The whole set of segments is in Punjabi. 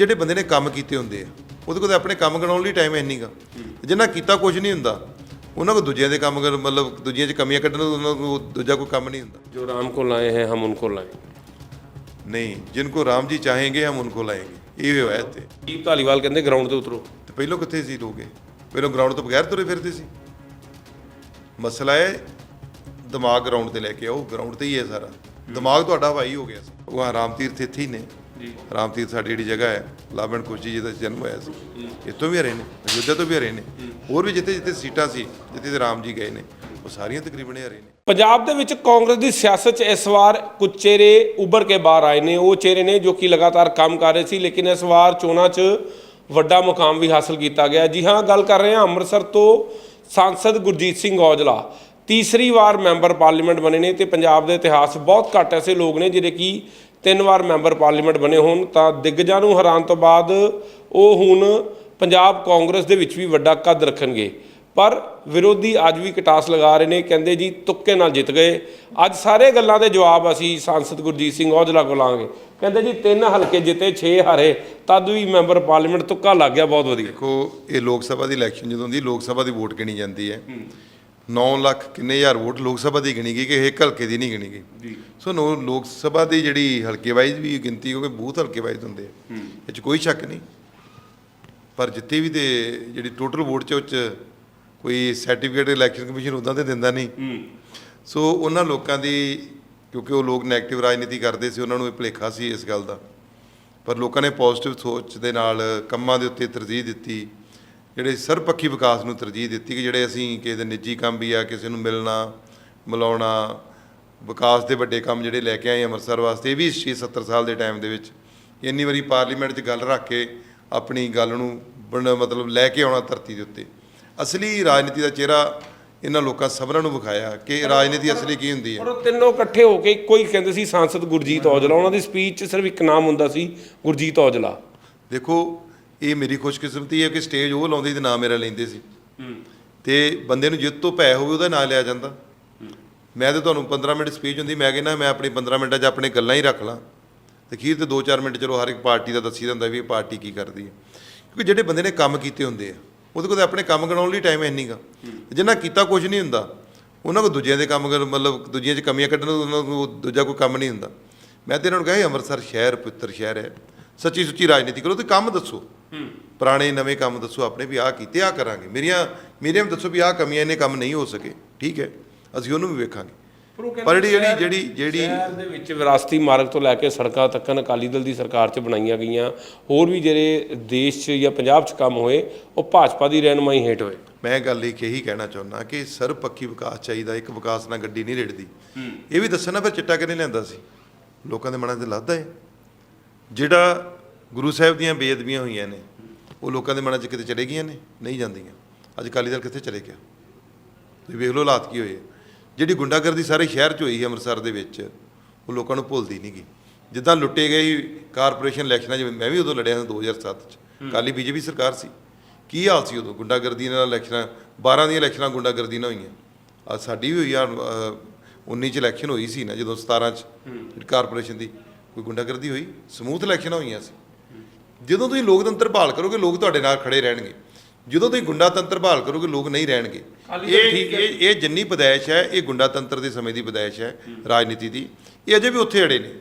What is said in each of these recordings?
ਜਿਹੜੇ ਬੰਦੇ ਨੇ ਕੰਮ ਕੀਤੇ ਹੁੰਦੇ ਆ ਉਹਦੇ ਕੋਲ ਆਪਣੇ ਕੰਮ ਕਰਾਉਣ ਲਈ ਟਾਈਮ ਹੈ ਨਹੀਂਗਾ ਜਿੰਨਾ ਕੀਤਾ ਕੁਝ ਨਹੀਂ ਹੁੰਦਾ ਉਹਨਾਂ ਕੋਲ ਦੂਜਿਆਂ ਦੇ ਕੰਮ ਕਰ ਮਤਲਬ ਦੂਜਿਆਂ 'ਚ ਕਮੀਆਂ ਕੱਢਣ ਤੋਂ ਉਹਨਾਂ ਨੂੰ ਦੂਜਾ ਕੋਈ ਕੰਮ ਨਹੀਂ ਹੁੰਦਾ। ਜੋ ਰਾਮ ਕੋ ਲਾਏ ਹੈ ਹਮ ਉਨਕੋ ਲਾਏ। ਨਹੀਂ ਜਿਨ ਕੋ ਰਾਮ ਜੀ ਚਾਹੇਗੇ ਹਮ ਉਨਕੋ ਲਾਏਗੇ। ਇਹ ਹੋਇਆ ਤੇ ਦੀਪ ਧਾਲੀਵਾਲ ਕਹਿੰਦੇ ਗਰਾਊਂਡ ਤੇ ਉਤਰੋ। ਤੇ ਪਹਿਲੋਂ ਕਿੱਥੇ ਸੀ ਲੋਗੇ ਪਹਿਲੋਂ ਗਰਾਊਂਡ ਤੋਂ ਬਗੈਰ ਤੁਰੇ ਫਿਰਦੇ ਸੀ। ਮਸਲਾ ਹੈ ਦਿਮਾਗ ਗਰਾਊਂਡ ਤੇ ਲੈ ਕੇ ਆਓ ਗਰਾਊਂਡ ਤੇ ਹੀ ਹੈ ਸਾਰਾ। ਦਿਮਾਗ ਤੁਹਾਡਾ ਹਵਾਈ ਹੋ ਗਿਆ ਸੀ। ਉਹ ਆਰਾਮ ਤੀਰਥ ਇੱਥੇ ਹੀ ਨੇ। ਜੀ। ਰਾਮ ਤੀਰਥ ਸਾਡੀ ਜਿਹੜੀ ਜਗ੍ਹਾ ਹੈ ਲਾਵਣ ਕੋਚੀ ਜੀ ਦਾ ਜਨਮ ਹੋਇਆ ਸੀ। ਇੱਥੋਂ ਵੀ ਹਰੇ ਨੇ ਅਯੁੱਧਿਆ ਤੋਂ ਵੀ ਹਰੇ ਨੇ। ਹੋਰ ਵੀ ਜਿੱਥੇ ਜਿੱਥੇ ਸੀਟਾਂ ਸੀ ਜਿੱਥੇ ਤੇ ਰਾਮ ਜੀ ਗਏ ਨੇ ਉਹ ਸਾਰੀਆਂ ਤਕਰੀਬਨ ਹਰੇ ਨੇ। ਪੰਜਾਬ ਦੇ ਵਿੱਚ ਕਾਂਗਰਸ ਦੀ ਸਿਆਸਤ 'ਚ ਇਸ ਵਾਰ ਕੁਝ ਚਿਹਰੇ ਉੱਭਰ ਕੇ ਬਾਹਰ ਆਏ ਨੇ। ਉਹ ਚਿਹਰੇ ਨੇ ਜੋ ਕਿ ਲਗਾਤਾਰ ਕੰਮ ਕਰ ਰਹੇ ਸੀ ਲੇਕਿਨ ਇਸ ਵਾਰ ਚੋਣਾਂ 'ਚ ਵੱਡਾ ਮੁਕਾਮ ਵੀ ਹਾਸਲ ਕੀਤਾ ਗਿਆ। ਜੀ ਹਾਂ ਗੱਲ ਕਰ ਰਹੇ ਹਾਂ ਅੰਮ੍ਰਿਤਸਰ ਤੋਂ ਸਾਂਸਦ ਗੁਰਜੀਤ ਸਿੰਘ ਔਜਲਾ। ਤੀਸਰੀ ਵਾਰ ਮੈਂਬਰ ਪਾਰਲੀਮੈਂਟ ਬਣੇ ਨੇ ਤੇ ਪੰਜਾਬ ਦੇ ਇਤਿਹਾਸ 'ਚ ਬਹੁਤ ਘੱਟ ਐਸੇ ਲੋਕ ਨੇ ਜਿਹੜੇ ਕਿ ਤਿੰਨ ਵਾਰ ਮੈਂਬਰ ਪਾਰਲੀਮੈਂਟ ਬਣੇ ਹੋਣ ਤਾਂ ਦਿੱਗਜਾਂ ਨੂੰ ਹਰਾਉਣ ਤੋਂ ਬਾਅਦ ਉਹ ਹੁਣ ਪੰਜਾਬ ਕਾਂਗਰਸ ਦੇ ਵਿੱਚ ਵੀ ਵੱਡਾ ਕੱਦ ਰੱਖਣਗੇ। ਪਰ ਵਿਰੋਧੀ ਅੱਜ ਵੀ ਕਟਾਸ ਲਗਾ ਰਹੇ ਨੇ ਕਹਿੰਦੇ ਜੀ ਤੁੱਕੇ ਨਾਲ ਜਿੱਤ ਗਏ। ਅੱਜ ਸਾਰੇ ਗੱਲਾਂ ਦੇ ਜਵਾਬ ਅਸੀਂ ਸੰਸਦ ਗੁਰਜੀਤ ਸਿੰਘ ਔਜਲਾ ਕੋਲ ਲਾਂਗੇ ਕਹਿੰਦੇ ਜੀ ਤਿੰਨ ਹਲਕੇ ਜਿੱਤੇ 6 ਹਾਰੇ ਤਦ ਵੀ ਮੈਂਬਰ ਪਾਰਲੀਮੈਂਟ ਤੁੱਕਾ ਲੱਗ ਗਿਆ ਬਹੁਤ ਵਧੀਆ। ਦੇਖੋ ਇਹ ਲੋਕ ਸਭਾ ਦੀ ਇਲੈਕਸ਼ਨ ਜਦੋਂ ਹੁੰਦੀ ਲੋਕ ਸਭਾ ਦੀ ਵੋਟ ਗਿਣੀ ਜਾਂਦੀ ਹੈ। 9 ਲੱਖ ਕਿੰਨੇ ਹਜ਼ਾਰ ਵੋਟ ਲੋਕ ਸਭਾ ਦੀ ਗਿਣੀ ਗਈ ਕਿ ਇੱਕ ਹਲਕੇ ਦੀ ਨਹੀਂ ਗਿਣੀ ਗਈ। ਜੀ। ਸੋ ਨੋ ਲੋਕ ਸਭਾ ਦੀ ਜਿਹੜੀ ਹਲਕੇ ਵਾਈਜ਼ ਵੀ ਗਿਣਤੀ ਕਿਉਂਕਿ ਬੂਥ ਹਲਕੇ ਵਾਈਜ਼ ਹੁੰਦੇ ਆ ਇਹ 'ਚ ਕੋਈ ਸ਼ੱਕ ਨਹੀਂ। ਪਰ ਜਿੱਤੇ ਵੀ ਤੇ ਜਿਹੜੀ ਟੋਟਲ ਵੋਟ ਚ ਉਹ 'ਚ ਕੋਈ ਸਰਟੀਫਿਕੇਟ ਇਲੈਕਸ਼ਨ ਕਮਿਸ਼ਨ ਉਦਾਂ ਤੇ ਦਿੰਦਾ ਨਹੀਂ। ਹੂੰ। ਸੋ ਉਹਨਾਂ ਲੋਕਾਂ ਦੀ ਕਿਉਂਕਿ ਉਹ ਲੋਕ ਨੈਗੇਟਿਵ ਰਾਜਨੀਤੀ ਕਰਦੇ ਸੀ ਉਹਨਾਂ ਨੂੰ ਇਹ ਭੁਲੇਖਾ ਸੀ ਇਸ ਗੱਲ ਦਾ। ਪਰ ਲੋਕਾਂ ਨੇ ਪੋਜ਼ਿਟਿਵ ਸੋਚ ਦੇ ਨਾਲ ਕੰਮਾਂ ਦੇ ਉੱਤੇ ਤਰਜੀਹ ਦਿੱਤੀ। ਜਿਹੜੇ ਸਰਬਪੱਖੀ ਵਿਕਾਸ ਨੂੰ ਤਰਜੀਹ ਦਿੱਤੀ ਕਿ ਜਿਹੜੇ ਅਸੀਂ ਕਿਸੇ ਦੇ ਨਿੱਜੀ ਕੰਮ ਵੀ ਆ ਕਿਸੇ ਨੂੰ ਮਿਲਣਾ ਮਿਲਾਉਣਾ ਵਿਕਾਸ ਦੇ ਵੱਡੇ ਕੰਮ ਜਿਹੜੇ ਲੈ ਕੇ ਆਏ ਅੰਮ੍ਰਿਤਸਰ ਵਾਸਤੇ ਇਹ ਵੀ 6 70 ਸਾਲ ਦੇ ਟਾਈਮ ਦੇ ਵਿੱਚ ਇੰਨੀ ਵਾਰੀ ਪਾਰਲੀਮੈਂਟ 'ਚ ਗੱਲ ਰੱਖ ਕੇ ਆਪਣੀ ਗੱਲ ਨੂੰ ਮਤਲਬ ਲੈ ਕੇ ਆਉਣਾ ਧਰਤੀ ਦੇ ਉੱਤੇ। ਅਸਲੀ ਰਾਜਨੀਤੀ ਦਾ ਚਿਹਰਾ ਇਹਨਾਂ ਲੋਕਾਂ ਸਭਨਾਂ ਨੂੰ ਵਿਖਾਇਆ ਕਿ ਰਾਜਨੀਤੀ ਅਸਲੀ ਕੀ ਹੁੰਦੀ ਹੈ? ਔਰ ਉਹ ਤਿੰਨੋਂ ਇਕੱਠੇ ਹੋ ਕੇ ਇੱਕੋ ਹੀ ਕਹਿੰਦੇ ਸੀ ਸੰਸਦ ਗੁਰਜੀਤ ਔਜਲਾ। ਉਹਨਾਂ ਦੀ ਸਪੀਚ 'ਚ ਸਿਰਫ ਇੱਕ ਨਾਮ ਹੁੰਦਾ ਸੀ ਗੁਰਜੀਤ ਔਜਲਾ। ਦੇਖੋ ਇਹ ਮੇਰੀ ਖੁਸ਼ਕਿਸਮਤੀ ਹੈ ਕਿ ਸਟੇਜ ਉਹ ਲਾਉਂਦੇ ਤੇ ਨਾਮ ਮੇਰਾ ਲੈਂਦੇ ਸੀ। ਤੇ ਬੰਦੇ ਨੂੰ ਜਿੱਤ ਤੋਂ ਭੈ ਹੋਵੇ ਉਹਦਾ ਨਾਂ ਲਿਆ ਜਾਂਦਾ। ਮੈਂ ਤੇ ਤੁਹਾਨੂੰ 15 ਮਿੰਟ ਸਪੀਚ ਹੁੰਦੀ ਮੈਂ ਕਹਿੰਦਾ ਮੈਂ ਆਪਣੀ 15 ਮਿੰਟਾਂ 'ਚ ਆਪਣੇ ਗੱਲਾਂ ਹੀ ਰੱਖ ਲਾਂ। ਤੇ ਅਖੀਰ ਤੇ 2-4 ਮਿੰਟ ਚਲੋ ਹਰ ਇੱਕ ਪਾਰਟੀ ਦਾ ਦੱਸੀ ਜਾਂਦਾ ਵੀ ਇਹ ਪਾਰਟੀ ਕੀ ਕਰਦੀ ਹੈ। ਕਿਉਂਕਿ ਜਿਹੜੇ ਬੰਦੇ ਨੇ ਕੰਮ ਕੀਤੇ ਹੁੰਦੇ ਆ ਉਹਦੇ ਕੋਲ ਆਪਣੇ ਕੰਮ ਗਣਾਉਣ ਲਈ ਟਾਈਮ ਹੈ ਨਹੀਂਗਾ ਜਿੰਨਾ ਕੀਤਾ ਕੁਝ ਨਹੀਂ ਹੁੰਦਾ ਉਹਨਾਂ ਕੋਲ ਦੂਜਿਆਂ ਦੇ ਕੰਮ ਕਰ ਮਤਲਬ ਦੂਜੀਆਂ 'ਚ ਕਮੀਆਂ ਕੱਢਣ ਨੂੰ ਉਹਨਾਂ ਕੋਲ ਦੂਜਾ ਕੋਈ ਕੰਮ ਨਹੀਂ ਹੁੰਦਾ। ਮੈਂ ਤੇ ਇਹਨਾਂ ਨੂੰ ਕਹਾਂ ਅੰਮ੍ਰਿਤਸਰ ਸ਼ਹਿਰ ਪਵਿੱਤਰ ਸ਼ਹਿਰ ਹੈ। ਸੱਚੀ ਸੁੱਚੀ ਰਾਜਨੀਤੀ ਕਰੋ ਤੇ ਕੰਮ ਦੱਸੋ। ਹੂੰ। ਪੁਰਾਣੇ ਨਵੇਂ ਕੰਮ ਦੱਸੋ ਆਪਣੇ ਵੀ ਆਹ ਕੀਤੇ ਆਹ ਕਰਾਂਗੇ। ਮੇਰੀਆਂ ਮੇਰੀਆਂ ਵੀ ਦੱਸੋ ਵੀ ਆਹ ਕਮੀਆਂ ਇਹਨੇ ਕੰਮ ਨਹੀਂ ਹੋ ਸਕੇ। ਠੀਕ ਹੈ ਅਸੀਂ ਉਹਨੂੰ ਵੀ ਵੇਖਾਂਗੇ। ਪਰ ਜਿਹੜੀ ਜਿਹੜੀ ਜਿਹੜੀ ਸ਼ਹਿਰ ਦੇ ਵਿੱਚ ਵਿਰਾਸਤੀ ਮਾਰਗ ਤੋਂ ਲੈ ਕੇ ਸੜਕਾਂ ਤੱਕ ਅਕਾਲੀ ਦਲ ਦੀ ਸਰਕਾਰ 'ਚ ਬਣਾਈਆਂ ਗਈਆਂ ਹੋਰ ਵੀ ਜਿਹੜੇ ਦੇਸ਼ 'ਚ ਜਾਂ ਪੰਜਾਬ 'ਚ ਕੰਮ ਹੋਏ ਉਹ ਭਾਜਪਾ ਦੀ ਰਹਿਨਮਾਈ ਹੇਠ ਹੋਏ। ਮੈਂ ਗੱਲ ਇਹ ਇਹੀ ਕਹਿਣਾ ਚਾਹੁੰਦਾ ਕਿ ਸਰਬਪੱਖੀ ਵਿਕਾਸ ਚਾਹੀਦਾ ਇੱਕ ਵਿਕਾਸ ਨਾਲ ਗੱਡੀ ਨਹੀਂ ਰੇੜਦੀ। ਇਹ ਵੀ ਦੱਸਣਾ ਫਿਰ ਚਿੱਟਾ ਕਿਹਨੇ ਲਿਆਂਦਾ ਸੀ? ਲੋਕਾਂ ਦੇ ਮਨਾਂ 'ਤੇ ਲੱਦਦਾ ਹੈ ਜਿਹੜਾ ਗੁਰੂ ਸਾਹਿਬ ਦੀਆਂ ਬੇਅਦਬੀਆਂ ਹੋਈਆਂ ਨੇ ਉਹ ਲੋਕਾਂ ਦੇ ਮਨਾਂ 'ਚ ਕਿਤੇ ਚਲੇ ਗਈਆਂ ਨੇ? ਨਹੀਂ ਜਾਂਦੀਆਂ। ਅੱਜ ਅਕਾਲੀ ਦਲ ਕਿੱਥੇ ਚਲੇ ਗਿਆ? ਤੁਸੀਂ ਵੇਖ ਲਓ ਹਾਲਾਤ ਕੀ ਹੋਏ। ਜਿਹੜੀ ਗੁੰਡਾਗਰਦੀ ਸਾਰੇ ਸ਼ਹਿਰ 'ਚ ਹੋਈ ਹੈ ਅੰਮ੍ਰਿਤਸਰ ਦੇ ਵਿੱਚ ਉਹ ਲੋਕਾਂ ਨੂੰ ਭੁੱਲਦੀ ਨਹੀਂ ਗੀ ਜਿੱਦਾਂ ਲੁੱਟੇ ਗਏ ਕਾਰਪੋਰੇਸ਼ਨ ਇਲੈਕਸ਼ਨਾਂ 'ਚ ਮੈਂ ਵੀ ਉਦੋਂ ਲੜਿਆ ਸੀ 2007 'ਚ। ਕਾਲੀ ਬੀਜੇਪੀ ਸਰਕਾਰ ਸੀ। ਕੀ ਹਾਲ ਸੀ ਉਦੋਂ? ਗੁੰਡਾਗਰਦੀ ਨਾਲ ਇਲੈਕਸ਼ਨਾਂ 12 ਦੀਆਂ ਇਲੈਕਸ਼ਨਾਂ ਗੁੰਡਾਗਰਦੀ ਨਾਲ ਹੋਈਆਂ। ਆ ਸਾਡੀ ਵੀ ਹੋਈ ਆ ਅ, 19 ਚ ਇਲੈਕਸ਼ਨ ਹੋਈ ਸੀ ਨਾ ਜਦੋਂ 17 ਚ ਕਾਰਪੋਰੇਸ਼ਨ ਦੀ। ਕੋਈ ਗੁੰਡਾਗਰਦੀ ਹੋਈ ਸਮੂਥ ਇਲੈਕਸ਼ਨਾਂ ਹੋਈਆਂ ਸੀ। ਜਦੋਂ ਤੁਸੀਂ ਲੋਕਤੰਤਰ ਭਾਲ ਕਰੋਗੇ ਲੋਕ ਤੁਹਾਡੇ ਨਾਲ ਖੜੇ ਰਹਿਣਗੇ। ਜਦੋਂ ਤੁਸੀਂ ਗੁੰਡਾ ਤੰਤਰ ਭਾਲ ਕਰੋਗੇ ਲੋਕ ਨਹੀਂ ਰਹਿਣਗੇ। ਇਹ ਠੀਕ ਹੈ। ਇਹ ਇਹ ਜਿੰਨੀ ਪਦਾਇਸ਼ ਹੈ ਇਹ ਗੁੰਡਾ ਤੰਤਰ ਦੇ ਸਮੇਂ ਦੀ ਪਦਾਇਸ਼ ਹੈ ਰਾਜਨੀਤੀ ਦੀ। ਇਹ ਅਜੇ ਵੀ ਉੱਥੇ ਅੜੇ ਨੇ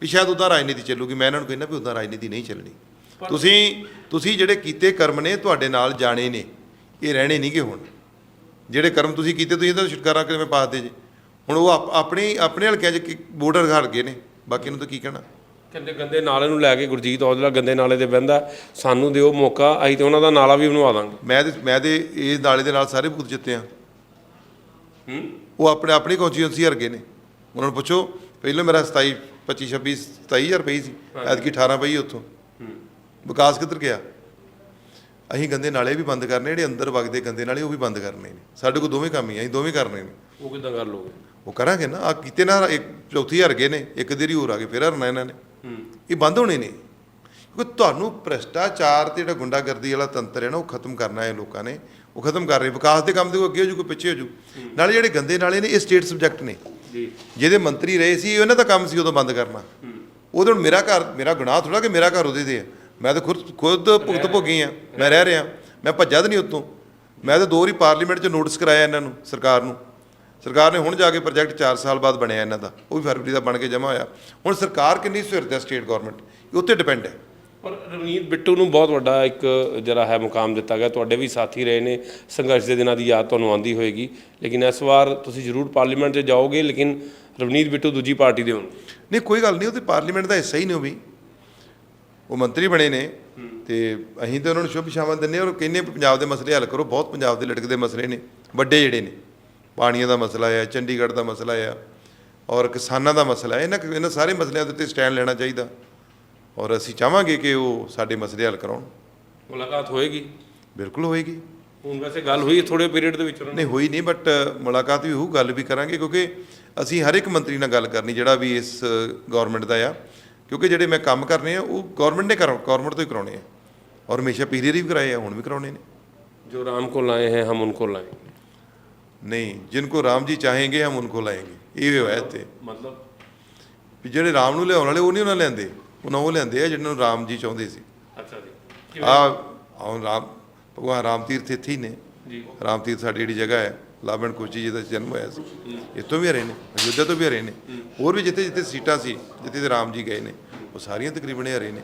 ਵੀ ਸ਼ਾਇਦ ਉਦਾਂ ਰਾਜਨੀਤੀ ਚੱਲੂਗੀ। ਮੈਂ ਇਹਨਾਂ ਨੂੰ ਕਹਿੰਦਾ ਵੀ ਉਦਾਂ ਰਾਜਨੀਤੀ ਨਹੀਂ ਚੱਲਣੀ। ਤੁਸੀਂ ਤੁਸੀਂ ਜਿਹੜੇ ਕੀਤੇ ਕਰਮ ਨੇ ਤੁਹਾਡੇ ਨਾਲ ਜਾਣੇ ਨੇ। ਇਹ ਰਹਿਣੇ ਨਹੀਂਗੇ ਹੁਣ। ਜਿਹੜੇ ਕਰਮ ਤੁਸੀਂ ਕੀਤੇ ਤੁਸੀਂ ਇਹਦਾ ਛੁਟਕਾਰਾ ਕਿਵੇਂ ਪਾਦੇ ਜੀ? ਹੁਣ ਉਹ ਆਪ- ਆਪਣੀ ਆਪਣੇ ਹਲਕਿਆਂ 'ਚ ਵੋਟਰ ਹਾਰ ਗਏ ਨੇ। ਬਾਕੀ ਨੂੰ ਤਾਂ ਕੀ ਕਹਿਣਾ? ਕਹਿੰਦੇ ਗੰਦੇ ਨਾਲੇ ਨੂੰ ਲੈ ਕੇ ਗੁਰਜੀਤ ਔਜਲਾ ਗੰਦੇ ਨਾਲੇ ਤੇ ਬਹਿੰਦਾ ਸਾਨੂੰ ਦਿਓ ਮੌਕਾ ਅਸੀਂ ਤੇ ਉਹਨਾਂ ਦਾ ਨਾਲਾ ਵੀ ਬਣਵਾ ਦਾਂਗੇ। ਮੈਂ ਤੇ ਮੈਂ ਤੇ ਇਹ ਨਾਲੇ ਦੇ ਨਾਲ ਸਾਰੇ ਬੂਥ ਜਿੱਤੇ ਆ। ਹੂੰ? ਉਹ ਆਪਣੇ ਆਪਣੀ ਕੌਂਸਟੀਟਿਊਂਸੀ ਹਰ ਗਏ ਨੇ। ਉਹਨਾਂ ਨੂੰ ਪੁੱਛੋ ਪਹਿਲਾਂ ਮੇਰਾ 27 25 26 27000 ਪਈ ਸੀ ਐਤਕੀ 18 ਪਈ ਉੱਥੋਂ। ਹੂੰ। ਵਿਕਾਸ ਕਿੱਧਰ ਗਿਆ? ਅਸੀਂ ਗੰਦੇ ਨਾਲੇ ਵੀ ਬੰਦ ਕਰਨੇ ਜਿਹੜੇ ਅੰਦਰ ਵਗਦੇ ਗੰਦੇ ਨਾਲੇ ਉਹ ਵੀ ਬੰਦ ਕਰਨੇ ਨੇ। ਸਾਡੇ ਕੋਲ ਦੋਵੇਂ ਕੰਮ ਹੀ ਆ ਅਸੀਂ ਦੋਵੇਂ ਕਰਨੇ ਨੇ। ਉਹ ਕਿਦਾਂ ਕਰ ਲੋਗੇ ਉਹ ਕਰਾਂਗੇ ਨਾ। ਆ ਕੀਤੇ ਨਾ ਇੱਕ ਚੌਥੀ ਹਰ ਗਏ ਨੇ ਇੱਕ ਦੇਰੀ ਹੋਰ ਆ ਗਏ ਫਿਰ ਹਰਨਾ ਇਹਨਾਂ ਨੇ। ਇਹ ਬੰਦ ਹੋਣੇ ਨੇ। ਕਿਉਂਕਿ ਤੁਹਾਨੂੰ ਭ੍ਰਸ਼ਟਾਚਾਰ ਤੇ ਜਿਹੜਾ ਗੁੰਡਾਗਰਦੀ ਵਾਲਾ ਤੰਤਰ ਹੈ ਨਾ ਉਹ ਖਤਮ ਕਰਨਾ ਹੈ ਲੋਕਾਂ ਨੇ। ਉਹ ਖਤਮ ਕਰ ਰਹੇ ਵਿਕਾਸ ਦੇ ਕੰਮ ਦੇ ਕੋਈ ਅੱਗੇ ਹੋ ਜੂ ਕੋਈ ਪਿੱਛੇ ਹੋ। ਜੂ ਨਾਲੇ ਜਿਹੜੇ ਗੰਦੇ ਨਾਲੇ ਨੇ ਇਹ ਸਟੇਟ ਸਬਜੈਕਟ ਨੇ। ਜੀ। ਜਿਹਦੇ ਮੰਤਰੀ ਰਹੇ ਸੀ ਉਹਨਾਂ ਦਾ ਕੰਮ ਸੀ ਉਦੋਂ ਬੰਦ ਕਰਨਾ। ਉਹਦੇ ਮੇਰਾ ਘਰ ਮੇਰਾ ਗੁਨਾਹ ਥੋੜਾ ਕਿ ਮੇਰਾ ਘਰ ਉਹਦੇ ਤੇ ਹੈ। ਮੈਂ ਤਾਂ ਖੁਦ ਖੁਦ ਭੁਗਤ ਭੋਗੀ ਆ ਮੈਂ ਰਹਿ ਰਿਹਾ। ਮੈਂ ਭੱਜਾ ਤਾਂ ਨਹੀਂ ਉਤੋਂ ਮੈਂ ਤਾਂ ਦੋ ਵਾਰੀ ਪਾਰਲੀਮੈਂਟ 'ਚ ਨੋਟਿਸ ਕਰਾਇਆ ਇਹਨਾਂ ਨੂੰ ਸਰਕਾਰ ਨੂੰ। ਸਰਕਾਰ ਨੇ ਹੁਣ ਜਾ ਕੇ ਪ੍ਰੋਜੈਕਟ 4 ਸਾਲ ਬਾਅਦ ਬਣਿਆ ਇਹਨਾਂ ਦਾ ਉਹ ਵੀ ਫਰਵਰੀ ਦਾ ਬਣ ਕੇ ਜਮ੍ਹਾਂ ਹੋਇਆ। ਹੁਣ ਸਰਕਾਰ ਕਿੰਨੀ ਸਹਿਰਦ ਹੈ ਸਟੇਟ ਗਵਰਨਮੈਂਟ ਇਹ ਉੱਤੇ ਡਿਪੈਂਡ ਹੈ। ਪਰ ਰਵਨੀਤ ਬਿੱਟੂ ਨੂੰ ਬਹੁਤ ਵੱਡਾ ਇੱਕ ਜਿਹੜਾ ਹੈ ਮੁਕਾਮ ਦਿੱਤਾ ਗਿਆ। ਤੁਹਾਡੇ ਵੀ ਸਾਥੀ ਰਹੇ ਨੇ ਸੰਘਰਸ਼ ਦੇ ਦਿਨਾਂ ਦੀ ਯਾਦ ਤੁਹਾਨੂੰ ਆਉਂਦੀ ਹੋਏਗੀ। ਲੇਕਿਨ ਇਸ ਵਾਰ ਤੁਸੀਂ ਜ਼ਰੂਰ ਪਾਰਲੀਮੈਂਟ 'ਚ ਜਾਓਗੇ ਲੇਕਿਨ ਰਵਨੀਤ ਬਿੱਟੂ ਦੂਜੀ ਪਾਰਟੀ ਦੇ ਹੋਣ। ਨਹੀਂ ਕੋਈ ਗੱਲ ਨਹੀਂ ਉਹ ਤੇ ਪਾਰਲੀਮੈਂਟ ਦਾ ਹਿੱਸਾ ਹੀ ਨਹੀਂ ਉਹ ਵੀ। ਉਹ ਮੰਤਰੀ ਬਣੇ ਨੇ ਤੇ ਅਸੀਂ ਤੇ ਉਹਨਾਂ ਨੂੰ ਸ਼ੁਭ ਸ਼ਾਮਾਂ ਦਿੰਦੇ ਹਾਂ ਔਰ ਵੀ ਪੰਜਾਬ ਦੇ ਮਸਲੇ ਹੱਲ ਕਰੋ ਬਹੁਤ ਪੰਜਾਬ ਦੇ ਲਟਕਦੇ ਮਸਲੇ ਨੇ ਵੱਡੇ ਜਿਹੜੇ ਨੇ। ਪਾਣੀਆਂ ਦਾ ਮਸਲਾ ਆ ਚੰਡੀਗੜ੍ਹ ਦਾ ਮਸਲਾ ਆ ਔਰ ਕਿਸਾਨਾਂ ਦਾ ਮਸਲਾ ਹੈ ਇਹਨਾਂ ਇਹਨਾਂ ਸਾਰੇ ਮਸਲਿਆਂ ਦੇ ਉੱਤੇ ਸਟੈਂਡ ਲੈਣਾ ਚਾਹੀਦਾ ਔਰ ਅਸੀਂ ਚਾਹਾਂਗੇ ਕਿ ਉਹ ਸਾਡੇ ਮਸਲੇ ਹੱਲ ਕਰਾਉਣ। ਮੁਲਾਕਾਤ ਹੋਏਗੀ? ਬਿਲਕੁਲ ਹੋਏਗੀ। ਹੁਣ ਵੈਸੇ ਗੱਲ ਹੋਈ ਥੋੜੇ ਪੀਰੀਅਡ ਦੇ ਵਿੱਚ ਨਹੀਂ ਹੋਈ ਨਹੀਂ ਬਟ ਮੁਲਾਕਾਤ ਵੀ ਹੋਊ ਗੱਲ ਵੀ ਕਰਾਂਗੇ ਕਿਉਂਕਿ ਅਸੀਂ ਹਰ ਇੱਕ ਮੰਤਰੀ ਨਾਲ ਗੱਲ ਕਰਨੀ ਜਿਹੜਾ ਵੀ ਇਸ ਗਵਰਨਮੈਂਟ ਦਾ ਆ ਕਿਉਂਕਿ ਜਿਹੜੇ ਮੈਂ ਕੰਮ ਕਰਨੇ ਆ ਉਹ ਗਵਰਨਮੈਂਟ ਨੇ ਕਰਾਉ ਗਵਰਨਮੈਂਟ ਤੋਂ ਹੀ ਕਰਾਉਣੇ ਆ। ਔਰ ਹਮੇਸ਼ਾ ਪੀਰੀਅਡ ਵੀ ਕਰਾਏ ਆ ਹੁਣ ਵੀ ਕਰਾਉਣੇ ਨੇ। ਜੋ ਰਾਮ ਕੋ ਲਾਏ ਹੈ ਹਮ ਉਨਕੋ ਲਾਏ ਨਹੀਂ नहीं जिनको ਰਾਮ ਜੀ ਚਾਹेंगे ਹਮ ਉਨਕੋ ਲਾਏਗੇ। ਇਹ ਵੀ ਹੋਇਆ ਹੈ। ਮਤਲਬ? ਵੀ ਜਿਹੜੇ ਰਾਮ ਨੂੰ ਲਿਆਉਣ ਵਾਲੇ ਉਹ ਨਹੀਂ ਉਹਨਾਂ ਲੈਂਦੇ ਉਹਨਾਂ ਉਹ ਲੈਂਦੇ ਆ ਜਿਹਨਾਂ ਨੂੰ ਰਾਮ ਜੀ ਚਾਹੁੰਦੇ ਸੀ। ਅੱਛਾ ਜੀ। ਆ ਹੁਣ ਰਾਮ ਭਗਵਾਨ ਰਾਮ ਤੀਰਥ ਇੱਥੇ ਹੀ ਨੇ। ਜੀ। ਰਾਮ ਤੀਰਥ ਸਾਡੀ ਜਿਹੜੀ ਜਗ੍ਹਾ ਹੈ ਲਾਵਣ ਕੋਚੀ ਜੀ ਦਾ ਜਨਮ ਹੋਇਆ ਸੀ। ਇੱਥੋਂ ਵੀ ਰਹੇ ਨੇ ਅਯੁੱਧਿਆ ਤੋਂ ਵੀ ਰਹੇ ਨੇ। ਹੋਰ ਵੀ ਜਿੱਥੇ ਜਿੱਥੇ ਸੀਟਾਂ ਸੀ ਜਿੱਥੇ ਤੇ ਰਾਮ ਜੀ ਗਏ ਨੇ ਉਹ ਸਾਰੀਆਂ ਤਕਰੀਬਨ ਰਹੇ ਨੇ।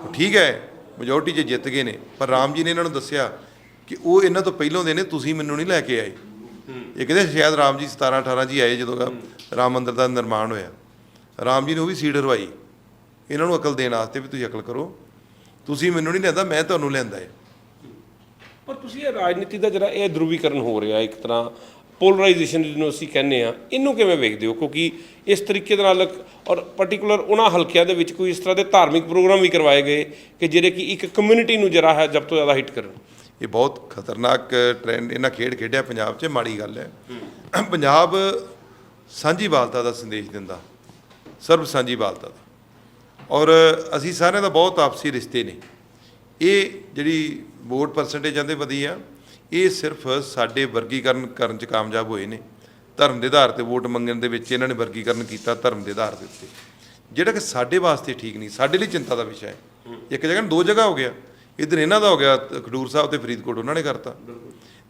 ਉਹ ਠੀਕ ਹੈ ਮੈਜੋਰਟੀ ਜੇ ਜਿੱਤ ਗਏ ਨੇ ਪਰ ਰਾਮ ਜੀ ਨੇ ਇਹਨਾਂ ਨੂੰ ਦੱਸਿਆ ਕਿ ਉਹ ਇਹਨਾਂ ਤੋਂ ਪਹਿਲਾਂ ਦੇ ਨੇ ਤੁਸੀਂ ਮੈਨੂੰ ਨਹੀਂ ਲੈ ਕੇ ਆਏ। ਇਹ ਕਹਿੰਦੇ ਸ਼ਾਇਦ ਰਾਮ ਜੀ 17 18 ਜੀ ਆਏ ਜਦੋਂ ਰਾਮ ਮੰਦਿਰ ਦਾ ਨਿਰਮਾਣ ਹੋਇਆ। ਰਾਮ ਜੀ ਨੇ ਉਹ ਵੀ ਸੀਟ ਹਰਵਾਈ। ਇਹਨਾਂ ਨੂੰ ਅਕਲ ਦੇਣ ਵਾਸਤੇ ਵੀ ਤੁਸੀਂ ਅਕਲ ਕਰੋ। ਤੁਸੀਂ ਮੈਨੂੰ ਨਹੀਂ ਲੈਂਦਾ, ਮੈਂ ਤੁਹਾਨੂੰ ਲੈਂਦਾ ਹੈ ਪਰ ਤੁਸੀਂ ਇਹ ਰਾਜਨੀਤੀ ਦਾ ਜਿਹੜਾ ਇਹ ਧਰੂਵੀਕਰਨ ਹੋ ਰਿਹਾ, ਇੱਕ ਤਰ੍ਹਾਂ ਪੋਲਰਾਈਜੇਸ਼ਨ ਜਿਹਨੂੰ ਅਸੀਂ ਕਹਿੰਦੇ ਆ ਇਹਨੂੰ ਕਿਵੇਂ ਵੇਖਦੇ ਹੋ? ਕਿਉਂਕਿ ਇਸ ਤਰੀਕੇ ਦੇ ਨਾਲ ਔਰ ਪਾਰਟਿਕੂਲਰ ਉਹਨਾਂ ਹਲਕਿਆਂ ਦੇ ਵਿੱਚ ਕੋਈ ਇਸ ਤਰ੍ਹਾਂ ਦੇ ਧਾਰਮਿਕ ਪ੍ਰੋਗਰਾਮ ਵੀ ਕਰਵਾਏ ਗਏ ਕਿ ਜਿਹੜੇ ਕਿ ਇੱਕ ਕਮਿਊਨਿਟੀ ਨੂੰ ਜਿਹੜਾ ਹੈ ਜਬ ਤੋਂ ਜ਼ਿਆਦਾ ਹਿੱਟ ਕਰਨ। ਇਹ ਬਹੁਤ ਖਤਰਨਾਕ ਟ੍ਰੈਂਡ ਇਹਨਾਂ ਖੇਡ ਖੇਡਿਆ ਪੰਜਾਬ 'ਚ ਮਾੜੀ ਗੱਲ ਹੈ। ਪੰਜਾਬ ਸਾਂਝੀਵਾਲਤਾ ਦਾ ਸੰਦੇਸ਼ ਦਿੰਦਾ। ਸਰਬ ਸਾਂਝੀਵਾਲਤਾ ਦਾ। ਔਰ ਅਸੀਂ ਸਾਰਿਆਂ ਦਾ ਬਹੁਤ ਆਪਸੀ ਰਿਸ਼ਤੇ ਨੇ। ਇਹ ਜਿਹੜੀ ਵੋਟ ਪਰਸੈਂਟੇਜ ਦੇ ਵਧੀ ਆ ਇਹ ਸਿਰਫ ਸਾਡੇ ਵਰਗੀਕਰਨ ਕਰਨ 'ਚ ਕਾਮਯਾਬ ਹੋਏ ਨੇ। ਧਰਮ ਦੇ ਆਧਾਰ ਤੇ ਵੋਟ ਮੰਗਣ ਦੇ ਵਿੱਚ ਇਹਨਾਂ ਨੇ ਵਰਗੀਕਰਨ ਕੀਤਾ ਧਰਮ ਦੇ ਆਧਾਰ ਦੇ ਉੱਤੇ। ਜਿਹੜਾ ਕਿ ਸਾਡੇ ਵਾਸਤੇ ਠੀਕ ਨਹੀਂ ਸਾਡੇ ਲਈ ਚਿੰਤਾ ਦਾ ਵਿਸ਼ਾ ਹੈ। ਇੱਕ ਜਗ੍ਹਾ ਨਹੀਂ, ਦੋ ਜਗ੍ਹਾ ਹੋ ਗਿਆ। ਇਧਰ ਇਹਨਾਂ ਦਾ ਹੋ ਗਿਆ ਖਡੂਰ ਸਾਹਿਬ ਤੇ ਫਰੀਦਕੋਟ ਉਹਨਾਂ ਨੇ ਕਰਤਾ।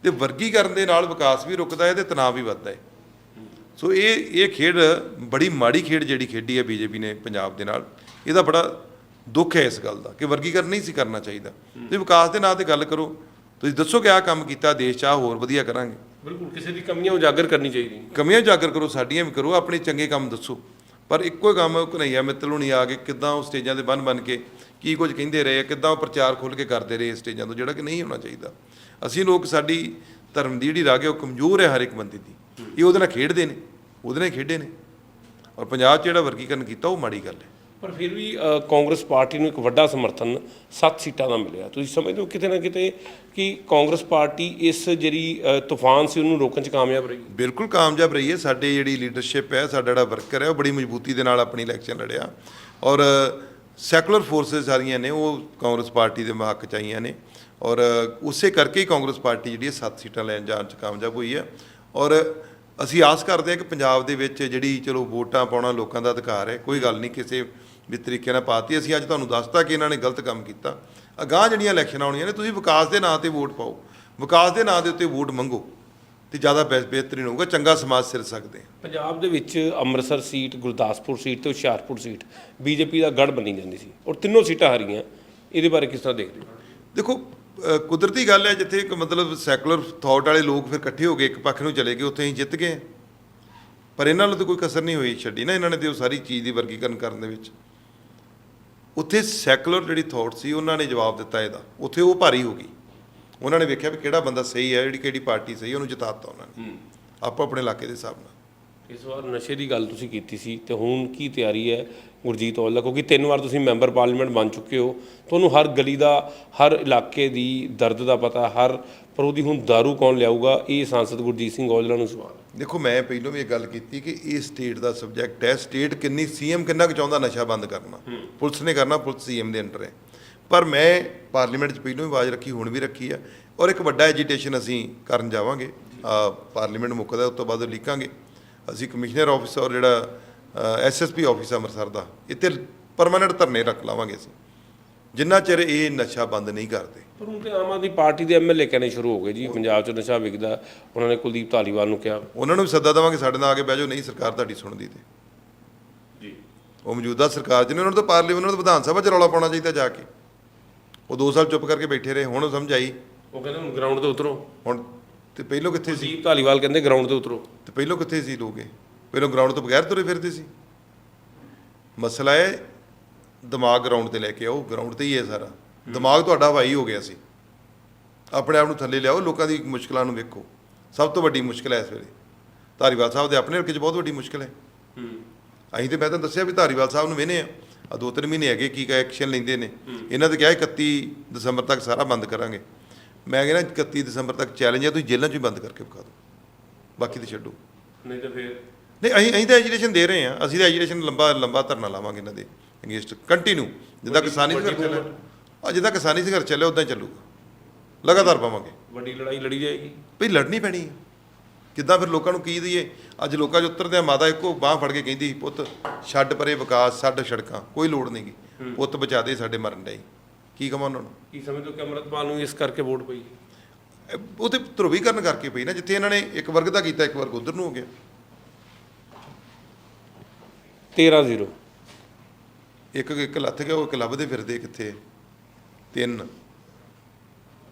ਤੇ ਵਰਗੀਕਰਨ ਦੇ ਨਾਲ ਵਿਕਾਸ ਵੀ ਰੁਕਦਾ ਹੈ ਤੇ ਤਣਾਅ ਵੀ ਵੱਧਦਾ ਹੈ। ਸੋ ਇਹ ਇਹ ਖੇਡ ਬੜੀ ਮਾੜੀ ਖੇਡ ਜਿਹੜੀ ਖੇਡੀ ਹੈ ਬੀਜੇਪੀ ਨੇ ਪੰਜਾਬ ਦੇ ਨਾਲ ਇਹਦਾ ਬੜਾ ਦੁੱਖ ਹੈ ਇਸ ਗੱਲ ਦਾ ਕਿ ਵਰਗੀਕਰਨ ਨਹੀਂ ਸੀ ਕਰਨਾ ਚਾਹੀਦਾ। ਤੇ ਵਿਕਾਸ ਦੇ ਨਾਂ ਤੇ ਗੱਲ ਕਰੋ ਤੁਸੀਂ ਦੱਸੋ ਕਿ ਆਹ ਕੰਮ ਕੀਤਾ ਦੇਸ਼ ਆਹ ਹੋਰ ਵਧੀਆ ਕਰਾਂਗੇ। ਬਿਲਕੁਲ ਕਿਸੇ ਦੀ ਕਮੀਆਂ ਉਜਾਗਰ ਕਰਨੀ ਚਾਹੀਦੀ। ਕਮੀਆਂ ਉਜਾਗਰ ਕਰੋ ਸਾਡੀਆਂ ਵੀ ਕਰੋ ਆਪਣੇ ਚੰਗੇ ਕੰਮ ਦੱਸੋ। ਪਰ ਇੱਕੋ ਹੀ ਕੰਮ ਕਨਈਆ ਮਿੱਤਲ ਹੁਣੀ ਆ ਕੇ ਕਿੱਦਾਂ ਉਹ ਸਟੇਜਾਂ 'ਤੇ ਬੰਨ ਬਣ ਕੇ ਕੀ ਕੁਝ ਕਹਿੰਦੇ ਰਹੇ ਆ, ਕਿੱਦਾਂ ਉਹ ਪ੍ਰਚਾਰ ਖੁੱਲ ਕੇ ਕਰਦੇ ਰਹੇ ਸਟੇਜਾਂ ਤੋਂ ਜਿਹੜਾ ਕਿ ਨਹੀਂ ਹੋਣਾ ਚਾਹੀਦਾ। ਅਸੀਂ ਲੋਕ ਸਾਡੀ ਧਰਮ ਦੀ ਜਿਹੜੀ ਰਾਗ ਹੈ ਉਹ ਕਮਜ਼ੋਰ ਹੈ ਹਰ ਇੱਕ ਬੰਦੇ ਦੀ। ਇਹ ਉਹਦੇ ਨਾਲ ਖੇਡਦੇ ਨੇ ਉਹਦੇ ਨਾਲ ਖੇਡੇ ਨੇ। ਔਰ ਪੰਜਾਬ 'ਚ ਜਿਹੜਾ ਵਰਗੀਕਰਨ ਕੀਤਾ ਉਹ ਮਾੜੀ ਗੱਲ ਹੈ। ਪਰ ਫਿਰ ਵੀ ਅ, ਕਾਂਗਰਸ ਪਾਰਟੀ ਨੂੰ ਇੱਕ ਵੱਡਾ ਸਮਰਥਨ 7 ਸੀਟਾਂ ਦਾ ਮਿਲਿਆ। ਤੁਸੀਂ ਸਮਝਦੇ ਹੋ ਕਿਤੇ ਨਾ ਕਿਤੇ ਕਿ ਕਾਂਗਰਸ ਪਾਰਟੀ ਇਸ ਜਿਹੜੀ ਅ, ਤੂਫਾਨ ਸੀ ਉਹਨੂੰ ਰੋਕਣ 'ਚ ਕਾਮਯਾਬ ਰਹੀ ਬਿਲਕੁਲ ਕਾਮਯਾਬ ਰਹੀ ਹੈ। ਸਾਡੀ ਜਿਹੜੀ ਲੀਡਰਸ਼ਿਪ ਹੈ ਸਾਡਾ ਜਿਹੜਾ ਵਰਕਰ ਹੈ ਉਹ ਬੜੀ ਮਜ਼ਬੂਤੀ ਦੇ ਨਾਲ ਆਪਣੀ ਇਲੈਕਸ਼ਨ ਲੜਿਆ। ਔਰ ਸੈਕੂਲਰ ਫੋਰਸਸ ਸਾਰੀਆਂ ਨੇ ਉਹ ਕਾਂਗਰਸ ਪਾਰਟੀ ਦੇ ਹੱਕ ਚ ਆਈਆਂ ਨੇ। ਔਰ ਉਸੇ ਕਰਕੇ ਹੀ ਕਾਂਗਰਸ ਪਾਰਟੀ ਜਿਹੜੀ ਹੈ ਸੱਤ ਸੀਟਾਂ ਲੈਣ ਜਾਣ ਚ ਕਾਮਯਾਬ ਹੋਈ ਹੈ। ਔਰ ਅਸੀਂ ਆਸ ਕਰਦੇ ਹਾਂ ਕਿ ਪੰਜਾਬ ਦੇ ਵਿੱਚ ਜਿਹੜੀ ਚਲੋ ਵੋਟਾਂ ਪਾਉਣਾ ਲੋਕਾਂ ਦਾ ਅਧਿਕਾਰ ਹੈ ਕੋਈ ਗੱਲ ਨਹੀਂ ਕਿਸੇ ਵੀ ਤਰੀਕੇ ਨਾਲ ਪਾਤੀ। ਅਸੀਂ ਅੱਜ ਤੁਹਾਨੂੰ ਦੱਸਤਾ ਕਿ ਇਹਨਾਂ ਨੇ ਗਲਤ ਕੰਮ ਕੀਤਾ। ਅਗਾਂਹ ਜਿਹੜੀਆਂ ਇਲੈਕਸ਼ਨਾਂ ਆਉਣੀਆਂ ਨੇ ਤੁਸੀਂ ਵਿਕਾਸ ਦੇ ਨਾਂ ਤੇ ਵੋਟ ਪਾਓ। ਵਿਕਾਸ ਦੇ ਨਾਂ ਦੇ ਉੱਤੇ ਵੋਟ ਮੰਗੋ ਤੇ ਜ਼ਿਆਦਾ ਬਿਹ- ਬਿਹਤਰੀਨ ਹੋਊਗਾ ਚੰਗਾ ਸਮਾਜ ਸਿਰ ਸਕਦੇ ਹਾਂ। ਪੰਜਾਬ ਦੇ ਵਿੱਚ ਅੰਮ੍ਰਿਤਸਰ ਸੀਟ ਗੁਰਦਾਸਪੁਰ ਸੀਟ ਤੇ ਹੁਸ਼ਿਆਰਪੁਰ ਸੀਟ ਬੀਜੇਪੀ ਦਾ ਗੜ ਬਣੀ ਜਾਂਦੀ ਸੀ ਔਰ ਤਿੰਨੋਂ ਸੀਟਾਂ ਹਾਰੀਆਂ। ਇਹਦੇ ਬਾਰੇ ਕਿਸ ਤਰ੍ਹਾਂ ਦੇਖਦੇ ਹੋ? ਦੇਖੋ ਕੁਦਰਤੀ ਗੱਲ ਹੈ ਜਿੱਥੇ ਇੱਕ ਮਤਲਬ ਸੈਕੂਲਰ ਥਾਟ ਵਾਲੇ ਲੋਕ ਫਿਰ ਇਕੱਠੇ ਹੋ ਗਏ ਇੱਕ ਪੱਖ ਨੂੰ ਚਲੇ ਗਏ ਉੱਥੇ ਅਸੀਂ ਜਿੱਤ ਗਏ ਪਰ ਇਹਨਾਂ ਨੂੰ ਤਾਂ ਕੋਈ ਕਸਰ ਨਹੀਂ ਹੋਈ ਛੱਡੀ ਨਾ ਇਹਨਾਂ ਨੇ ਤੇ ਉਹ ਸਾਰੀ ਚੀਜ਼ ਦੀ ਵਰਗੀਕਰਨ ਕਰਨ ਦੇ ਵਿੱਚ। ਉੱਥੇ ਸੈਕੂਲਰ ਜਿਹੜੀ ਥਾਟ ਸੀ ਉਹਨਾਂ ਨੇ ਜਵਾਬ ਦਿੱਤਾ ਇਹਦਾ। ਉੱਥੇ ਉਹ ਭਾਰੀ ਹੋ ਗਈ। ਉਹਨਾਂ ਨੇ ਵੇਖਿਆ ਵੀ ਕਿਹੜਾ ਬੰਦਾ ਸਹੀ ਹੈ ਜਿਹੜੀ ਕਿਹੜੀ ਪਾਰਟੀ ਸਹੀ ਉਹਨੂੰ ਜਿਤਾਤਾ ਉਹਨਾਂ ਨੇ। ਆਪੋ ਆਪਣੇ ਇਲਾਕੇ ਦੇ ਹਿਸਾਬ ਨਾਲ। ਇਸ ਵਾਰ ਨਸ਼ੇ ਦੀ ਗੱਲ ਤੁਸੀਂ ਕੀਤੀ ਸੀ ਤੇ ਹੁਣ ਕੀ ਤਿਆਰੀ ਹੈ ਗੁਰਜੀਤ ਔਜਲਾ? ਕਿਉਂਕਿ ਤਿੰਨ ਵਾਰ ਤੁਸੀਂ ਮੈਂਬਰ ਪਾਰਲੀਮੈਂਟ ਬਣ ਚੁੱਕੇ ਹੋ। ਤੁਹਾਨੂੰ ਹਰ ਗਲੀ ਦਾ ਹਰ ਇਲਾਕੇ ਦੀ ਦਰਦ ਦਾ ਪਤਾ ਹਰ ਪਰ ਉਹਦੀ ਹੁਣ दारू ਕੌਣ ਲਿਆਊਗਾ? ਇਹ ਸੰਸਦ ਗੁਰਜੀਤ ਸਿੰਘ ਔਜਲਾ ਨੂੰ ਸਵਾਲ। ਦੇਖੋ ਮੈਂ ਪਹਿਲਾਂ ਵੀ ਇਹ ਗੱਲ ਕੀਤੀ ਕਿ ਇਹ ਸਟੇਟ ਦਾ ਸਬਜੈਕਟ ਹੈ। ਸਟੇਟ ਕਿੰਨੀ ਸੀਐਮ ਕਿੰਨਾ ਕੁ ਚਾਹੁੰਦਾ ਨਸ਼ਾ ਬੰਦ ਕਰਨਾ? ਪੁਲਿਸ ਨੇ ਕਰਨਾ ਪੁਲਿਸ ਸੀਐਮ ਦੇ ਅੰਡਰ ਹੈ। ਪਰ ਮੈਂ ਪਾਰਲੀਮੈਂਟ 'ਚ ਪਹਿਲਾਂ ਵੀ ਆਵਾਜ਼ ਰੱਖੀ ਹੁਣ ਵੀ ਰੱਖੀ ਆ। ਔਰ ਇੱਕ ਵੱਡਾ ਐਜੀਟੇਸ਼ਨ ਅਸੀਂ ਕਰਨ ਜਾਵਾਂਗੇ। ਪਾਰਲੀਮੈਂਟ ਮੁੱਕਦਾ ਉਸ ਤੋਂ ਬਾਅਦ ਲਿਖਾਂਗੇ। ਅਸੀਂ ਕਮਿਸ਼ਨਰ ਆਫਿਸ ਔਰ ਜਿਹੜਾ ਐਸਐਸਪੀ ਆਫਿਸ ਅੰਮ੍ਰਿਤਸਰ ਦਾ ਇੱਥੇ ਪਰਮਾਨੈਂਟ ਧਰਨੇ ਰੱਖ ਲਾਵਾਂਗੇ ਅਸੀਂ। ਜਿੰਨਾ ਚਿਰ ਇਹ ਨਸ਼ਾ ਬੰਦ ਨਹੀਂ ਕਰਦੇ। ਪਰ ਹੁਣ ਤੇ ਆਮ ਆਦਮੀ ਪਾਰਟੀ ਦੇ ਐਮਐਲਏ ਕਹਿਣੇ ਸ਼ੁਰੂ ਹੋ ਗਏ ਜੀ ਪੰਜਾਬ 'ਚ ਨਸ਼ਾ ਵਿਕਦਾ ਉਹਨਾਂ ਨੇ ਕੁਲਦੀਪ ਧਾਲੀਵਾਲ ਨੂੰ ਕਿਹਾ। ਉਹਨਾਂ ਨੂੰ ਵੀ ਸੱਦਾ ਦੇਵਾਂਗੇ ਸਾਡੇ ਨਾਲ ਆ ਕੇ ਬਹਿ ਜਾਓ ਨਹੀਂ ਸਰਕਾਰ ਤੁਹਾਡੀ ਸੁਣਦੀ ਤੇ। ਜੀ। ਉਹ ਮੌਜੂਦਾ ਸਰਕਾਰ ਜਿਹਨੇ ਉਹਨਾਂ ਨੂੰ ਤਾਂ ਪਾਰਲੀਮੈਂਟ ਉਹਨਾਂ ਨੂੰ ਤਾਂ ਵਿਧਾਨ ਸਭਾ 'ਚ ਰੌਲਾ ਪਾਉਣਾ ਚਾਹੀਦਾ ਜਾ ਕੇ। ਉਹ 2 ਸਾਲ ਚੁੱਪ ਕਰਕੇ ਬੈਠੇ ਰਹੇ ਹੁਣ ਸਮਝ ਆਈ। ਉਹ ਕਹਿੰਦੇ ਹੁਣ ਗਰਾਊਂਡ ਤੇ ਉਤਰੋ। ਹੁਣ ਤੇ ਪਹਿਲੋਂ ਕਿੱਥੇ ਸੀ? ਕੁਲਦੀਪ ਧਾਲੀਵਾਲ ਕਹਿੰਦੇ ਗਰਾਊਂਡ ਤੇ ਉਤਰੋ। ਤੇ ਪਹਿਲੋਂ ਕਿੱਥੇ ਸੀ ਲੋਗੇ ਪਹਿਲੋਂ ਗਰਾਊਂਡ ਤੋਂ ਬਗੈਰ ਤੁਰੇ ਫਿਰਦੇ ਸੀ। ਮਸਲਾ ਹੈ ਦਿਮਾਗ ਗਰਾਊਂਡ ਤੇ ਲੈ ਕੇ ਆਓ ਗਰਾਊਂਡ ਤੇ ਹੀ ਹੈ ਸਾਰਾ। ਦਿਮਾਗ ਤੁਹਾਡਾ ਹਵਾਈ ਹੋ ਗਿਆ ਸੀ। ਆਪਣੇ ਆਪ ਨੂੰ ਥੱਲੇ ਲਿਆਓ ਲੋਕਾਂ ਦੀ ਮੁਸ਼ਕਲਾਂ ਨੂੰ ਵੇਖੋ। ਸਭ ਤੋਂ ਵੱਡੀ ਮੁਸ਼ਕਲ ਹੈ ਇਸ ਵੇਲੇ। ਧਾਰੀਵਾਲ ਸਾਹਿਬ ਦੇ ਆਪਣੇ ਹਲਕੇ 'ਚ ਬਹੁਤ ਵੱਡੀ ਮੁਸ਼ਕਲ ਹੈ। ਹੂੰ। ਅਸੀਂ ਤੇ ਮੈਂ ਤਾਂ ਦੱਸਿਆ ਵੀ ਧਾਰੀਵਾਲ ਸਾਹਿਬ ਨੂੰ ਵੇਨੇ ਆ। ਆ ਦੋ ਤਿੰਨ ਮਹੀਨੇ ਹੈਗੇ ਕੀ ਕਾ ਐਕਸ਼ਨ ਲੈਂਦੇ ਨੇ। ਇਹਨਾਂ ਤੇ ਕਿਹਾ 31 ਦਸੰਬਰ ਤੱਕ ਸਾਰਾ ਬੰਦ ਕਰਾਂਗੇ। ਮੈਂ ਕਹਿੰਦਾ 31 ਦਸੰਬਰ ਤੱਕ ਚੈਲੰਜ ਹੈ ਤੁਸੀਂ ਜੇਲ੍ਹਾਂ 'ਚ ਹੀ ਬੰਦ ਕਰਕੇ ਵਿਖਾ ਦਿਓ। ਬਾਕੀ ਤੇ ਛੱਡੋ। ਨਹੀਂ ਤਾਂ ਫਿਰ? ਨਹੀਂ ਅਸੀਂ ਅਸੀਂ ਤਾਂ ਐਜੂਕੇਸ਼ਨ ਦੇ ਰਹੇ ਹਾਂ। ਅਸੀਂ ਤਾਂ ਐਜੂਕੇਸ਼ਨ ਲੰਬਾ ਲੰਬਾ ਧਰਨਾ ਲਾਵਾਂਗੇ ਇਹਨਾਂ ਦੇ। ਅਗੇਂਸਟ ਕੰਟੀਨਿਊ ਜਿੱਦਾਂ ਕਿਸਾਨੀ ਸੰਘਰਸ਼ ਚੱਲਿਆ ਆ ਜਿੱਦਾਂ ਕਿਸਾਨੀ ਸੰਘਰਸ਼ ਚੱਲਿਆ ਉਦਾਂ ਹੀ ਚੱਲੂਗਾ। ਲਗਾਤਾਰ ਪਾਵਾਂਗੇ। ਵੱਡੀ ਲੜਾਈ ਲੜੀ ਜਾਏਗੀ। ਭਈ ਲੜਨੀ ਪੈਣੀ ਹੈ ਕਿੱਦਾਂ ਫਿਰ ਲੋਕਾਂ ਨੂੰ ਕੀ ਦਈਏ? ਅੱਜ ਲੋਕਾਂ 'ਚ ਉਤਰਦੇ ਆ ਮਾਤਾ ਇੱਕੋ ਬਾਹ ਫੜ ਕੇ ਕਹਿੰਦੀ ਪੁੱਤ ਛੱਡ ਪਰੇ ਵਿਕਾਸ ਛੱਡ ਸੜਕਾਂ ਕੋਈ ਲੋੜ ਨਹੀਂਗੀ ਪੁੱਤ ਬਚਾ ਦੇ ਸਾਡੇ ਮਰਨ ਡਈ ਕੀ ਕਹਾਂ ਉਹਨਾਂ ਨੂੰ? ਕੀ ਸਮਝਦੇ ਹੋ ਕਿ ਅੰਮ੍ਰਿਤਪਾਲ ਨੂੰ ਇਸ ਕਰਕੇ ਵੋਟ ਪਈ? ਉਹ ਤੇ ਧਰੁਵੀਕਰਨ ਕਰਕੇ ਪਈ ਨਾ ਜਿੱਥੇ ਇਹਨਾਂ ਨੇ ਇੱਕ ਵਰਗ ਦਾ ਕੀਤਾ ਇੱਕ ਵਰਗ ਉਧਰ ਨੂੰ ਹੋ ਗਿਆ। 13 0 ਇੱਕ ਇੱਕ ਲੱਥ ਗਿਆ ਉਹ ਇੱਕ ਲੱਭਦੇ ਫਿਰਦੇ ਕਿੱਥੇ? ਤਿੰਨ।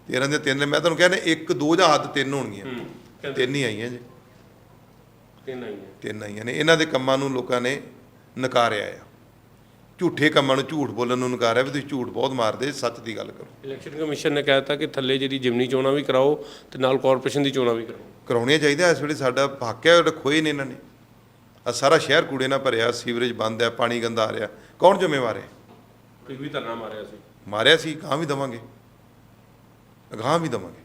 ਤੇਰਾਂ ਦੇ ਤਿੰਨ ਨੇ ਮੈਂ ਤੁਹਾਨੂੰ ਕਹਿੰਦਾ ਇੱਕ ਦੋ ਜਾਂ ਹੱਦ ਤਿੰਨ ਹੋਣਗੀਆਂ। ਤਿੰਨ ਹੀ ਆਈਆਂ ਜੀ। ਤਿੰਨ ਆਈਆਂ। ਤਿੰਨ ਆਈਆਂ ਨੇ। ਇਹਨਾਂ ਦੇ ਕੰਮਾਂ ਨੂੰ ਲੋਕਾਂ ਨੇ ਨਕਾਰਿਆ ਆ। ਝੂਠੇ ਕੰਮਾਂ ਨੂੰ ਝੂਠ ਬੋਲਣ ਨੂੰ ਨਕਾਰਿਆ ਵੀ ਤੁਸੀਂ ਝੂਠ ਬਹੁਤ ਮਾਰਦੇ ਸੱਚ ਦੀ ਗੱਲ ਕਰੋ। ਇਲੈਕਸ਼ਨ ਕਮਿਸ਼ਨ ਨੇ ਕਹਿ ਦਿੱਤਾ ਕਿ ਥੱਲੇ ਜਿਹੜੀ ਜਿਮਨੀ ਚੋਣਾਂ ਵੀ ਕਰਾਓ ਤੇ ਨਾਲ ਕਾਰਪੋਰੇਸ਼ਨ ਦੀ ਚੋਣਾਂ ਵੀ ਕਰਾਓ। ਕਰਾਉਣੀਆਂ ਚਾਹੀਦੀਆਂ ਇਸ ਵੇਲੇ ਸਾਡਾ ਹੱਕ ਹੈ ਉਹ ਖੋਏ ਨੇ ਇਹਨਾਂ ਨੇ। ਆ ਸਾਰਾ ਸ਼ਹਿਰ ਕੂੜੇ ਨਾਲ ਭਰਿਆ ਸੀਵਰੇਜ ਬੰਦ ਹੈ ਪਾਣੀ ਗੰਦਾ ਆ ਰਿਹਾ। ਕੌਣ ਜ਼ਿੰਮੇਵਾਰ ਹੈ? ਕੋਈ ਵੀ ਧਰਨਾ ਮਾਰਿਆ ਸੀ। ਮਾਰਿਆ ਸੀ ਗਾਂ ਵੀ ਦਵਾਂਗੇ। ਅਗਾਂਹ ਵੀ ਦਵਾਂਗੇ।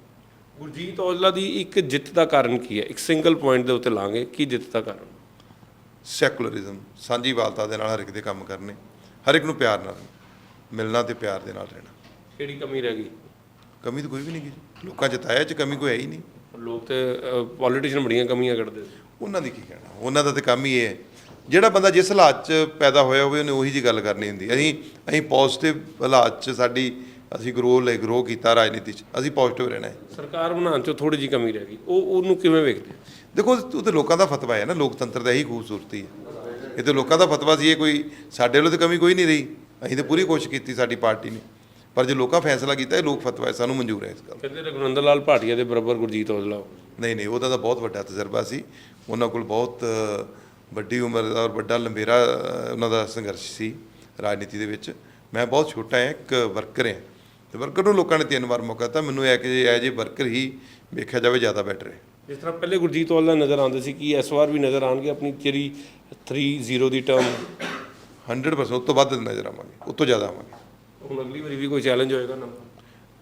ਗੁਰਜੀਤ ਔਜਲਾ ਦੀ ਇੱਕ ਜਿੱਤ ਦਾ ਕਾਰਨ ਕੀ ਹੈ? ਇੱਕ ਸਿੰਗਲ ਪੁਆਇੰਟ ਦੇ ਉੱਤੇ ਲਾਂਗੇ ਕੀ ਜਿੱਤ ਦਾ ਕਾਰਨ? ਸੈਕੂਲਰਿਜ਼ਮ ਸਾਂਝੀਵਾਲਤਾ ਦੇ ਨਾਲ ਹਰ ਇੱਕ ਦੇ ਕੰਮ ਕਰਨੇ ਹਰ ਇੱਕ ਨੂੰ ਪਿਆਰ ਨਾਲ ਮਿਲਣਾ ਤੇ ਪਿਆਰ ਦੇ ਨਾਲ ਰਹਿਣਾ। ਕਿਹੜੀ ਕਮੀ ਰਹਿ ਗਈ? ਕਮੀ ਤਾਂ ਕੋਈ ਵੀ ਨਹੀਂ ਗੀ ਲੋਕਾਂ ਜਿਤਾਇਆ ਚ ਕਮੀ ਕੋਈ ਹੈ ਹੀ ਨਹੀਂ। ਲੋਕ ਤੇ ਪੋਲੀਟੀਸ਼ੀਅਨ ਬੜੀਆਂ ਕਮੀਆਂ ਕੱਢਦੇ ਸੀ। ਉਹਨਾਂ ਦੀ ਕੀ ਕਹਿਣਾ? ਉਹਨਾਂ ਦਾ ਤੇ ਕੰਮ ਹੀ ਇਹ ਹੈ। ਜਿਹੜਾ ਬੰਦਾ ਜਿਸ ਹਾਲਾਤ 'ਚ ਪੈਦਾ ਹੋਇਆ ਹੋਵੇ ਉਹਨੇ ਉਹੀ ਜੀ ਗੱਲ ਕਰਨੀ ਹੁੰਦੀ। ਅਸੀਂ ਅਸੀਂ ਪੋਜ਼ਿਟਿਵ ਹਾਲਾਤ 'ਚ ਸਾਡੀ ਅਸੀਂ ਗਰੋ ਲੈ ਗਰੋ ਕੀਤਾ ਰਾਜਨੀਤੀ 'ਚ। ਅਸੀਂ ਪੋਜ਼ਿਟਿਵ ਰਹਿਣਾ ਹੈ। ਸਰਕਾਰ ਬਣਾਉਣ 'ਚ ਥੋੜੀ ਜਿਹੀ ਕਮੀ ਰਹਿ ਗਈ। ਉਹ ਉਹਨੂੰ ਕਿਵੇਂ ਵੇਖਦੇ ਦੇਖੋ ਉਹ ਤੇ ਲੋਕਾਂ ਦਾ ਫਤਵਾ ਹੈ ਨਾ। ਲੋਕਤੰਤਰ ਦਾ ਇਹੀ ਖੂਬਸੂਰਤੀ ਹੈ। ਇਹ ਤੇ ਲੋਕਾਂ ਦਾ ਫਤਵਾ ਸੀ ਇਹ ਕੋਈ ਸਾਡੇ ਵੱਲੋਂ ਤੇ ਕਮੀ ਕੋਈ ਨਹੀਂ ਰਹੀ। ਅਸੀਂ ਤੇ ਪੂਰੀ ਕੋਸ਼ਿਸ਼ ਕੀਤੀ ਸਾਡੀ ਪਾਰਟੀ ਨੇ। ਪਰ ਜੇ ਲੋਕਾਂ ਫੈਸਲਾ ਕੀਤਾ ਇਹ ਲੋਕ ਫਤਵਾ ਹੈ। ਸਾਨੂੰ ਮਨਜ਼ੂਰ ਹੈ ਇਸ ਗੱਲ ਕਹਿੰਦੇ ਰਘੁਨੰਦਰ ਲਾਲ ਭਾਟੀਆ ਦੇ ਬਰਾਬਰ ਗੁਰਜੀਤ ਔਜਲਾ। ਨਹੀਂ ਨਹੀਂ ਉਹਦਾ ਤਾਂ ਬਹੁਤ ਵੱਡਾ ਤਜਰਬਾ ਸੀ। ਉਹਨਾਂ ਕੋਲ ਬਹੁਤ ਵੱਡੀ ਉਮਰ ਦਾ ਔਰ ਵੱਡਾ ਲੰਬੇਰਾ ਉਹਨਾਂ ਦਾ ਸੰਘਰਸ਼ ਸੀ ਰਾਜਨੀਤੀ ਦੇ ਵਿੱਚ। ਮੈਂ ਬਹੁਤ ਛੋਟਾ ਹਾਂ ਇੱਕ ਵਰਕਰ ਹਾਂ। ਤੇ ਵਰਕਰ ਨੂੰ ਲੋਕਾਂ ਨੇ ਤਿੰਨ ਵਾਰ ਮੌਕਾ ਦਿੱਤਾ। ਮੈਨੂੰ ਇਹ ਕਿ ਐਜ ਏ ਵਰਕਰ ਹੀ ਵੇਖਿਆ ਜਾਵੇ ਜ਼ਿਆਦਾ ਬੈਟਰ ਹੈ। ਜਿਸ ਤਰ੍ਹਾਂ ਪਹਿਲੇ ਗੁਰਜੀਤ ਔਜਲਾ ਨਜ਼ਰ ਆਉਂਦੇ ਸੀ ਕਿ ਇਸ ਵਾਰ ਵੀ ਨਜ਼ਰ ਆਣਗੇ ਆਪਣੀ ਜਿਹੜੀ 3-0 ਦੀ ਟਰਮ 100% ਉਸ ਤੋਂ ਵੱਧ ਨਜ਼ਰ ਆਵਾਂਗੇ ਉਸ ਤੋਂ ਜ਼ਿਆਦਾ ਆਵਾਂਗੇ। ਹੁਣ ਅਗਲੀ ਵਾਰੀ ਵੀ ਕੋਈ ਚੈਲੰਜ ਹੋਏਗਾ ਨੰਬਰ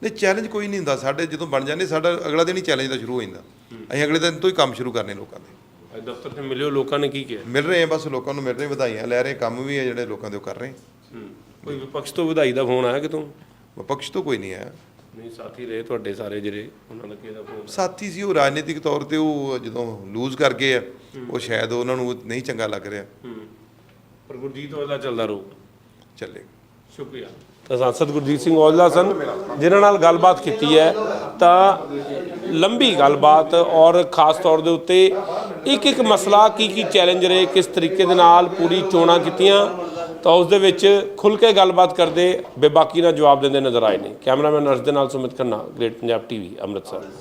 ਨਹੀਂ ਚੈਲੰਜ ਕੋਈ ਨਹੀਂ ਹੁੰਦਾ। ਸਾਡੇ ਜਦੋਂ ਬਣ ਜਾਂਦੇ ਸਾਡਾ ਅਗਲਾ ਦਿਨ ਹੀ ਚੈਲੰਜ ਦਾ ਸ਼ੁਰੂ ਹੋ ਜਾਂਦਾ। ਅਸੀਂ ਅਗਲੇ ਦਿਨ ਤੋਂ ਹੀ ਕੰਮ ਸ਼ੁਰੂ ਕਰਨੇ ਲੋਕਾਂ ਦੇ। ਦਫ਼ਤਰ ਤੇ ਮਿਲਿਓ ਲੋਕਾਂ ਨੇ ਕੀ ਕਿਹਾ? ਮਿਲ ਰਹੇ ਆ ਬਸ ਲੋਕਾਂ ਨੂੰ ਮਿਲ ਰਹੇ ਵਧਾਈਆਂ ਲੈ ਰਹੇ ਕੰਮ ਵੀ ਹੈ ਜਿਹੜੇ ਲੋਕਾਂ ਦੇ ਉਹ ਕਰ ਰਹੇ ਕੋਈ ਵਿਪਕਸ਼ ਤੋਂ ਵਧਾਈ ਦਾ ਫੋਨ ਆਇਆ ਕਿਤੋਂ? ਵਿਪਕਸ਼ ਤੋਂ ਕੋਈ ਨਹੀਂ ਆਇਆ। ਨਹੀਂ ਸਾਥੀ ਰਹੇ ਤੁਹਾਡੇ ਸਾਰੇ ਜਿਹੜੇ ਉਹਨਾਂ ਦਾ ਕਿਹਦਾ ਫੋਨ ਸਾਥੀ ਸੀ ਉਹ ਰਾਜਨੀਤਿਕ ਤੌਰ ਤੇ ਉਹ ਜਦੋਂ ਲੂਜ਼ ਕਰ ਗਏ ਆ ਉਹ ਸ਼ਾਇਦ ਉਹਨਾਂ ਨੂੰ ਨਹੀਂ ਚੰਗਾ ਲੱਗ ਰਿਹਾ। ਹੂੰ। ਪਰ ਗੁਰਜੀਤ ਔਜਲਾ ਚੱਲਦਾ ਰਹੂ ਚੱਲੇ। ਸ਼ੁਕਰੀਆ। ਸੰਸਦ ਗੁਰਜੀਤ ਸਿੰਘ ਔਜਲਾ ਸਨ, ਜਿਨ੍ਹਾਂ ਨਾਲ ਗੱਲਬਾਤ ਕੀਤੀ ਹੈ। ਤਾਂ ਲੰਬੀ ਗੱਲਬਾਤ ਔਰ ਖਾਸ ਤੌਰ ਦੇ ਉੱਤੇ ਇੱਕ ਇੱਕ ਮਸਲਾ ਕੀ ਕੀ ਚੈਲੰਜ ਰਹੇ, ਕਿਸ ਤਰੀਕੇ ਦੇ ਨਾਲ ਪੂਰੀ ਚੋਣਾਂ ਕੀਤੀਆਂ, ਤਾਂ ਉਸ ਦੇ ਵਿੱਚ ਖੁੱਲ ਕੇ ਗੱਲਬਾਤ ਕਰਦੇ, ਬੇਬਾਕੀ ਨਾਲ ਜਵਾਬ ਦਿੰਦੇ ਨਜ਼ਰ ਆਏ ਨੇ। ਕੈਮਰਾਮੈਨ ਅਰਸ਼ ਦੇ ਨਾਲ ਸੁਮਿਤ ਖੰਨਾ ਗ੍ਰੇਟ ਪੰਜਾਬ ਟੀਵੀ ਅੰਮ੍ਰਿਤਸਰ।